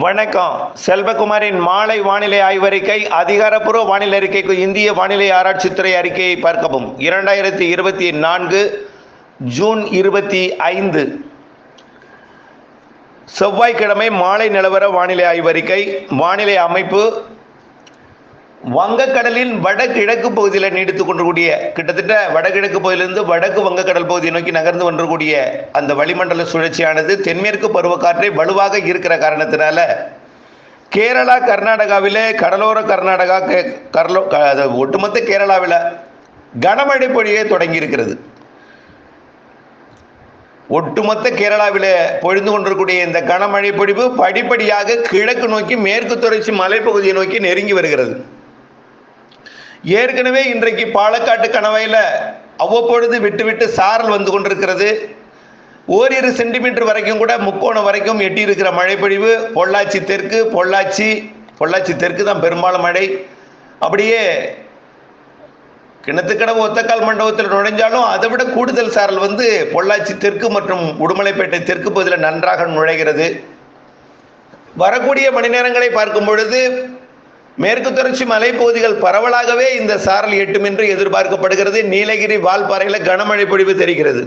வணக்கம். செல்வகுமாரின் மாலை வானிலை ஆய்வறிக்கை அதிகாரப்பூர்வ வானிலை அறிக்கைக்கு இந்திய வானிலை ஆராய்ச்சித்துறை அறிக்கையை பார்க்கவும். இரண்டாயிரத்தி இருபத்தி நான்கு ஜூன் இருபத்தி ஐந்து. செவ்வாய்க்கிழமை மாலை நிலவர வானிலை ஆய்வறிக்கை வானிலை அமைப்பு வங்கக்கடலின் வடகிழக்கு பகுதியில் நீடித்துக் கொண்டிருக்கூடிய கிட்டத்தட்ட வடகிழக்கு பகுதியிலிருந்து வடக்கு வங்கக்கடல் பகுதியை நோக்கி நகர்ந்து கொண்டிருக்கூடிய அந்த வளிமண்டல சுழற்சியானது தென்மேற்கு பருவக்காற்றை வலுவாக இருக்கிற காரணத்தினால கேரளா கர்நாடகாவிலே கடலோர கர்நாடகா கே- கடலோ அது ஒட்டுமொத்த கேரளாவில் கனமழை பொழியே தொடங்கி இருக்கிறது. ஒட்டுமொத்த கேரளாவில் பொழிந்து கொண்டிருக்கூடிய இந்த கனமழை பொழிவு படிப்படியாக கிழக்கு நோக்கி மேற்கு தொடர்ச்சி மலைப்பகுதியை நோக்கி நெருங்கி வருகிறது. ஏற்கனவே இன்றைக்கு பாலக்காட்டு கணவாயில அவ்வப்பொழுது விட்டு விட்டு சாரல் வந்து கொண்டிருக்கிறது. ஓரிரு சென்டிமீட்டர் வரைக்கும் கூட முக்கோணம் வரைக்கும் எட்டியிருக்கிற மழைப்பொழிவு பொள்ளாச்சி தெற்கு பொள்ளாச்சி பொள்ளாச்சி தெற்கு தான் பெரும்பாலும் மழை. அப்படியே கிணத்துக்கடவு ஒத்தக்கால் மண்டபத்தில் நுழைஞ்சாலும் அதை விட கூடுதல் சாரல் வந்து பொள்ளாச்சி தெற்கு மற்றும் உடுமலைப்பேட்டை தெற்கு பகுதியில் நன்றாக நுழைகிறது. வரக்கூடிய மணி நேரங்களை பார்க்கும் பொழுது மேற்கு தொடர்ச்சி மலைப்பகுதிகள் பரவலாகவே இந்த சாரல் எட்டும் என்று எதிர்பார்க்கப்படுகிறது. நீலகிரி வால்பாறையில் கனமழை பொழிவு தெரிகிறது.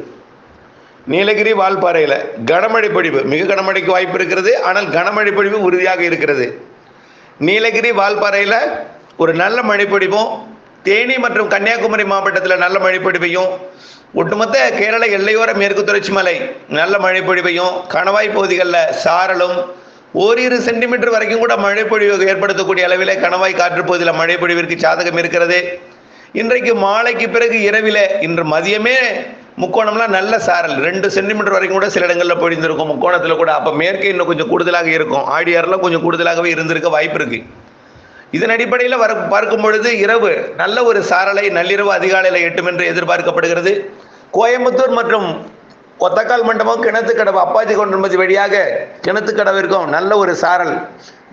நீலகிரி வால்பாறையில் கனமழை பொழிவு மிக கனமழைக்கு வாய்ப்பு இருக்கிறது. ஆனால் கனமழை பொழிவு உறுதியாக இருக்கிறது. நீலகிரி வால்பாறையில் ஒரு நல்ல மழை பொழிவும் தேனி மற்றும் கன்னியாகுமரி மாவட்டத்தில் நல்ல மழை பொழிவையும் ஒட்டுமொத்த கேரள எல்லையோர மேற்கு தொடர்ச்சி மலை நல்ல மழை பொழிவையும் கணவாய் பகுதிகளில் சாரலும் ஓரிரு சென்டிமீட்டர் வரைக்கும் கூட மழை பொழிவு ஏற்படுத்தக்கூடிய அளவில் கணவாய் காற்றுப்பகுதியில் மழை பொழிவிற்கு சாதகம் இருக்கிறது. இன்றைக்கு மாலைக்கு பிறகு இரவில் இன்று மதியமே முக்கோணம்லாம் நல்ல சாரல். ரெண்டு சென்டிமீட்டர் வரைக்கும் கூட சில இடங்களில் பொழிந்திருக்கும். முக்கோணத்தில் கூட அப்போ மேற்கே இன்னும் கொஞ்சம் கூடுதலாக இருக்கும். ஆடியாரில் கொஞ்சம் கூடுதலாகவே இருந்திருக்க வாய்ப்பு இருக்கு. இதன் அடிப்படையில் வர பார்க்கும் பொழுது இரவு நல்ல ஒரு சாரலை நள்ளிரவு அதிகாலையில் எட்டும் என்று எதிர்பார்க்கப்படுகிறது. கோயம்புத்தூர் மற்றும் கொத்தக்கால் மண்டபம் கிணத்து கடவு அப்பாச்சி கொண்டு வழியாக கிணத்து கடவிற்கும் நல்ல ஒரு சாரல்.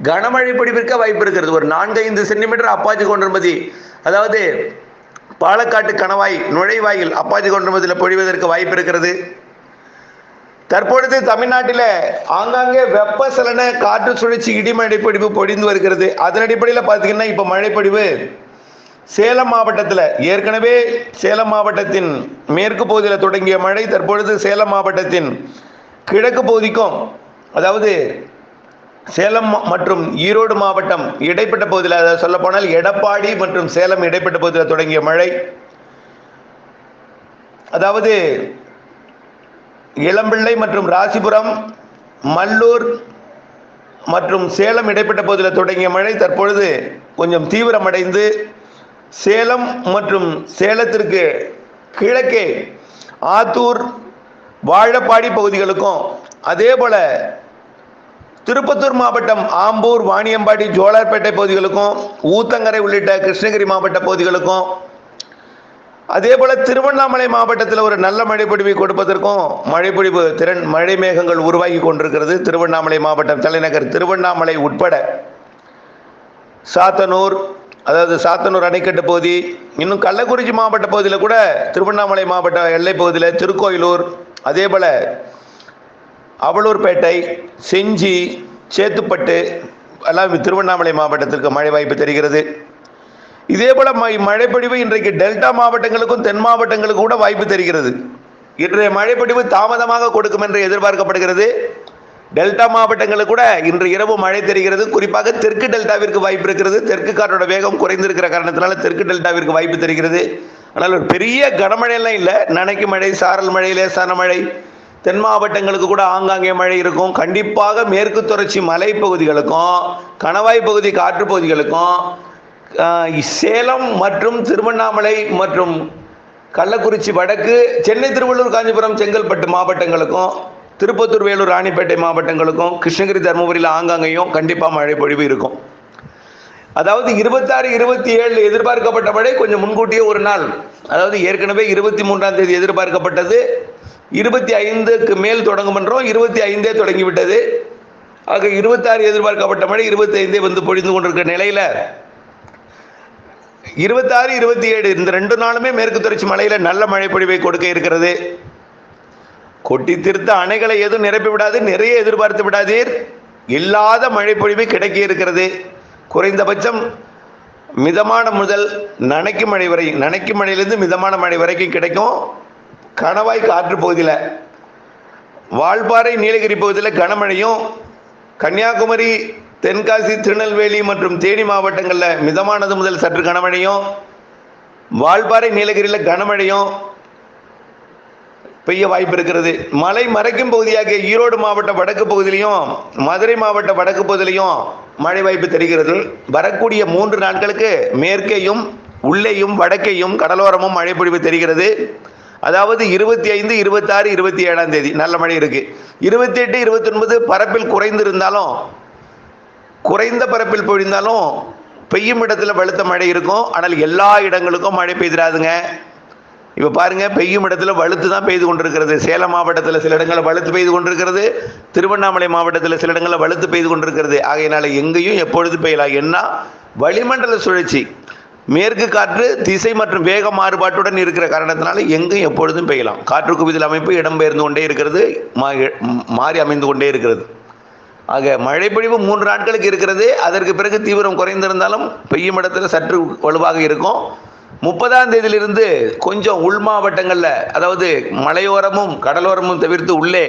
கனமழை பிடிப்பிற்க வாய்ப்பு இருக்கிறது. ஒரு நான்கு ஐந்து சென்டிமீட்டர் அப்பாச்சி கொண்டுமதி அதாவது பாலக்காட்டு கணவாய் நுழைவாயில் அப்பாச்சி கொண்டுமதியில் பொழிவதற்கு வாய்ப்பு இருக்கிறது. தற்பொழுது தமிழ்நாட்டில் ஆங்காங்கே வெப்பசலன காற்று சுழற்சி இடிமழை பொழிவு பொழிந்து வருகிறது. அதன் அடிப்படையில் பார்த்தீங்கன்னா இப்போ மழைப்பொழிவு சேலம் மாவட்டத்தில் ஏற்கனவே சேலம் மாவட்டத்தின் மேற்கு பகுதியில் தொடங்கிய மழை தற்பொழுது சேலம் மாவட்டத்தின் கிழக்கு பகுதிக்கும் அதாவது சேலம் மற்றும் ஈரோடு மாவட்டம் இடைப்பட்ட பகுதியில் அதாவது சொல்லப்போனால் எடப்பாடி மற்றும் சேலம் இடைப்பட்ட பகுதியில் தொடங்கிய மழை. அதாவது இளம்பிள்ளை மற்றும் ராசிபுரம் மல்லூர் மற்றும் சேலம் இடைப்பட்ட பகுதியில் தொடங்கிய மழை தற்பொழுது கொஞ்சம் தீவிரமடைந்து சேலம் மற்றும் சேலத்திற்கு கிழக்கே ஆத்தூர் வாழப்பாடி பகுதிகளுக்கும் அதே போல திருப்பத்தூர் மாவட்டம் ஆம்பூர் வாணியம்பாடி ஜோலார்பேட்டை பகுதிகளுக்கும் ஊத்தங்கரை உள்ளிட்ட கிருஷ்ணகிரி மாவட்ட பகுதிகளுக்கும் அதே போல திருவண்ணாமலை மாவட்டத்தில் ஒரு நல்ல மழைப்பொழிவை கொடுப்பதற்கும் மழைப்பொழிவு திறன் மழை மேகங்கள் உருவாகி கொண்டிருக்கிறது. திருவண்ணாமலை மாவட்டம் தலைநகர் திருவண்ணாமலை உட்பட சாத்தனூர் அதாவது சாத்தனூர் அணைக்கட்டு பகுதி இன்னும் கள்ளக்குறிச்சி மாவட்ட பகுதியில் கூட திருவண்ணாமலை மாவட்ட எல்லை பகுதியில் திருக்கோயிலூர் அதே போல் அவலூர்பேட்டை செஞ்சி சேத்துப்பட்டு எல்லாம் திருவண்ணாமலை மாவட்டத்திற்கு மழை வாய்ப்பு தெரிகிறது. இதே போல மழைப்பொழிவு இன்றைக்கு டெல்டா மாவட்டங்களுக்கும் தென் மாவட்டங்களுக்கும் கூட வாய்ப்பு தெரிகிறது. இன்றைய மழைப்பொழிவு தாமதமாக கொடுக்கும் என்று எதிர்பார்க்கப்படுகிறது. டெல்டா மாவட்டங்களில் கூட இன்று இரவு மழை தெரிகிறது. குறிப்பாக தெற்கு டெல்டாவிற்கு வாய்ப்பு இருக்கிறது. தெற்கு காற்றோட வேகம் குறைந்திருக்கிற காரணத்தினால தெற்கு டெல்டாவிற்கு வாய்ப்பு தெரிகிறது. ஆனால் ஒரு பெரிய கனமழையெல்லாம் இல்லை. நனைக்கு மழை சாரல் மழை லேசான மழை. தென் மாவட்டங்களுக்கு கூட ஆங்காங்கே மழை இருக்கும். கண்டிப்பாக மேற்கு தொடர்ச்சி மலைப்பகுதிகளுக்கும் கணவாய் பகுதி காற்று பகுதிகளுக்கும் சேலம் மற்றும் திருவண்ணாமலை மற்றும் கள்ளக்குறிச்சி வடக்கு சென்னை திருவள்ளூர் காஞ்சிபுரம் செங்கல்பட்டு மாவட்டங்களுக்கும் திருப்பத்தூர் வேலூர் ராணிப்பேட்டை மாவட்டங்களுக்கும் கிருஷ்ணகிரி தருமபுரியில் ஆங்காங்கேயும் கண்டிப்பாக மழை பொழிவு இருக்கும். அதாவது இருபத்தாறு இருபத்தி ஏழு எதிர்பார்க்கப்பட்ட மழை கொஞ்சம் முன்கூட்டியே ஒரு நாள். அதாவது ஏற்கனவே இருபத்தி மூன்றாம் தேதி எதிர்பார்க்கப்பட்டது. இருபத்தி ஐந்துக்கு மேல் தொடங்கும் என்றோம் இருபத்தி ஐந்தே தொடங்கிவிட்டது. ஆக இருபத்தாறு எதிர்பார்க்கப்பட்ட மழை இருபத்தி ஐந்தே வந்து பொழிந்து கொண்டிருக்கிற நிலையில இருபத்தாறு இருபத்தி ஏழு இந்த ரெண்டு நாளுமே மேற்கு தொடர்ச்சி மலையில் நல்ல மழை பொழிவை கொடுக்க இருக்கிறது. கொட்டி தீர்த்த அணைகளை எதுவும் நிரப்பி விடாது நிறைய எதிர்பார்த்து விடாதீர். இல்லாத மழை பொழிவு கிடைக்க இருக்கிறது. குறைந்தபட்சம் மிதமான முதல் நனைக்கும் மழை வரை நனைக்கும் மழையிலிருந்து மிதமான மழை வரைக்கும் கிடைக்கும். கணவாய் காற்று பகுதியில் வால்பாறை நீலகிரி பகுதியில் கனமழையும் கன்னியாகுமரி தென்காசி திருநெல்வேலி மற்றும் தேனி மாவட்டங்களில் மிதமானது முதல் சற்று கனமழையும் வால்பாறை நீலகிரியில் கனமழையும் பெய்ய வாய்ப்பு இருக்கிறது. மலை மறைக்கும் பகுதியாக ஈரோடு மாவட்ட வடக்கு பகுதியிலையும் மதுரை மாவட்ட வடக்கு பகுதியிலையும் மழை வாய்ப்பு தெரிகிறது. வரக்கூடிய மூன்று நாட்களுக்கு மேற்கேயும் உள்ளேயும் வடக்கேயும் கடலோரமும் மழை பொழிவு தெரிகிறது. அதாவது இருபத்தி ஐந்து இருபத்தாறு இருபத்தி ஏழாம் தேதி நல்ல மழை இருக்கு. இருபத்தி எட்டு இருபத்தி ஒன்பது பரப்பில் குறைந்திருந்தாலும் குறைந்த பரப்பில் பொழிந்தாலும் பெய்யும் இடத்துல வலுத்த மழை இருக்கும். ஆனால் எல்லா இடங்களுக்கும் மழை பெய்திடாதுங்க இப்போ பாருங்க பெய்யும் இடத்துல வலுத்து தான் பெய்து கொண்டிருக்கிறது. சேலம் மாவட்டத்தில் சில இடங்களில் வலுத்து பெய்து கொண்டிருக்கிறது. திருவண்ணாமலை மாவட்டத்தில் சில இடங்களில் வலுத்து பெய்து கொண்டிருக்கிறது. ஆகையினால எங்கேயும் எப்பொழுது பெய்யலாம் என்ன? வளிமண்டல சுழற்சி. மேற்கு காற்று திசை மற்றும் வேக மாறுபாட்டுடன் இருக்கிற காரணத்தினால எங்கும் எப்பொழுதும் பெய்யலாம். காற்று குவிதல் அமைப்பு இடம்பெயர்ந்து கொண்டே இருக்கிறது மா- மாறி அமைந்து கொண்டே இருக்கிறது. ஆக மழைப்பொழிவு மூன்று நாட்களுக்கு இருக்கிறது. அதற்கு பிறகு தீவிரம் குறைந்திருந்தாலும் பெய்யும் இடத்துல சற்று வலுவாக இருக்கும். முப்பதாம் தேதியிலிருந்து கொஞ்சம் உள் மாவட்டங்களில் அதாவது மலையோரமும் கடலோரமும் தவிர்த்து உள்ளே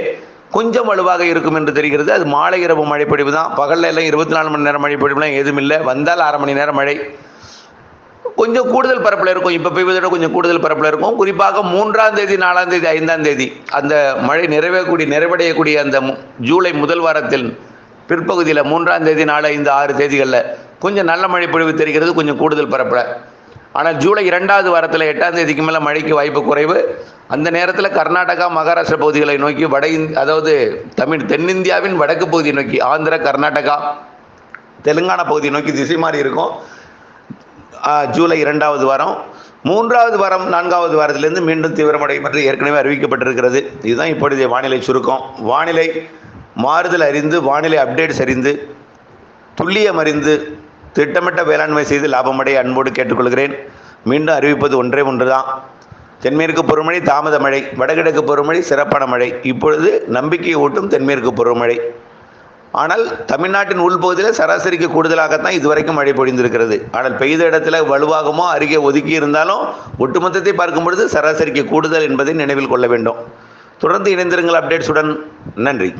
கொஞ்சம் வலுவாக இருக்கும் என்று தெரிகிறது. அது மாலை இரவு மழைப்பொழிவு தான் பகல்ல எல்லாம் இருபத்தி நாலு மணி நேரம் மழைப்பொழிவுலாம் எதுவும் இல்லை. வந்தால் அரை மணி நேரம் மழை. கொஞ்சம் கூடுதல் பரப்பில் இருக்கும். இப்போ பெய்வதை விட கொஞ்சம் கூடுதல் பரப்பில் இருக்கும். குறிப்பாக மூன்றாம் தேதி நாலாம் தேதி ஐந்தாம் தேதி அந்த மழை நிறைவேறக்கூடிய நிறைவடையக்கூடிய அந்த ஜூலை முதல் வாரத்தில் பிற்பகுதியில் மூன்றாம் தேதி நாலு ஐந்து ஆறு தேதிகளில் கொஞ்சம் நல்ல மழை பொழிவு தெரிகிறது. கொஞ்சம் கூடுதல் பரப்பில். ஆனால் ஜூலை இரண்டாவது வாரத்தில் எட்டாம் தேதிக்கு மேலே மழைக்கு வாய்ப்பு குறைவு. அந்த நேரத்தில் கர்நாடகா மகாராஷ்டிரா பகுதிகளை நோக்கி வட இந்- அதாவது தமிழ் தென்னிந்தியாவின் வடக்கு பகுதியை நோக்கி ஆந்திரா கர்நாடகா தெலுங்கானா பகுதியை நோக்கி திசை மாறி இருக்கும். ஜூலை இரண்டாவது வாரம். மூன்றாவது வாரம் நான்காவது வாரத்திலிருந்து மீண்டும் தீவிரமடையும் என்று ஏற்கனவே அறிவிக்கப்பட்டிருக்கிறது. இதுதான் இப்பொழுதைய வானிலை சுருக்கம். வானிலை மாறுதல் அறிந்து வானிலை அப்டேட்ஸ் அறிந்து துல்லியம் அறிந்து திட்டமிட்ட வேளாண்மை செய்து லாபமடைய அன்போடு கேட்டுக்கொள்கிறேன். மீண்டும் அறிவிப்பது ஒன்றே ஒன்று தான் தென்மேற்கு பருவமழை தாமத மழை வடகிழக்கு பருவமழை சிறப்பான மழை. இப்பொழுது நம்பிக்கையை ஊட்டும் தென்மேற்கு பருவமழை. ஆனால் தமிழ்நாட்டின் உள்பகுதியில் சராசரிக்கு கூடுதலாகத்தான் இதுவரைக்கும் மழை பொழிந்திருக்கிறது. ஆனால் பெய்த இடத்துல வலுவாகமோ அருகே ஒதுக்கி இருந்தாலும் ஒட்டுமொத்தத்தை பார்க்கும் பொழுது சராசரிக்கு கூடுதல் என்பதை நினைவில் கொள்ள வேண்டும். தொடர்ந்து இணைந்திருங்கள் அப்டேட்ஸுடன். நன்றி.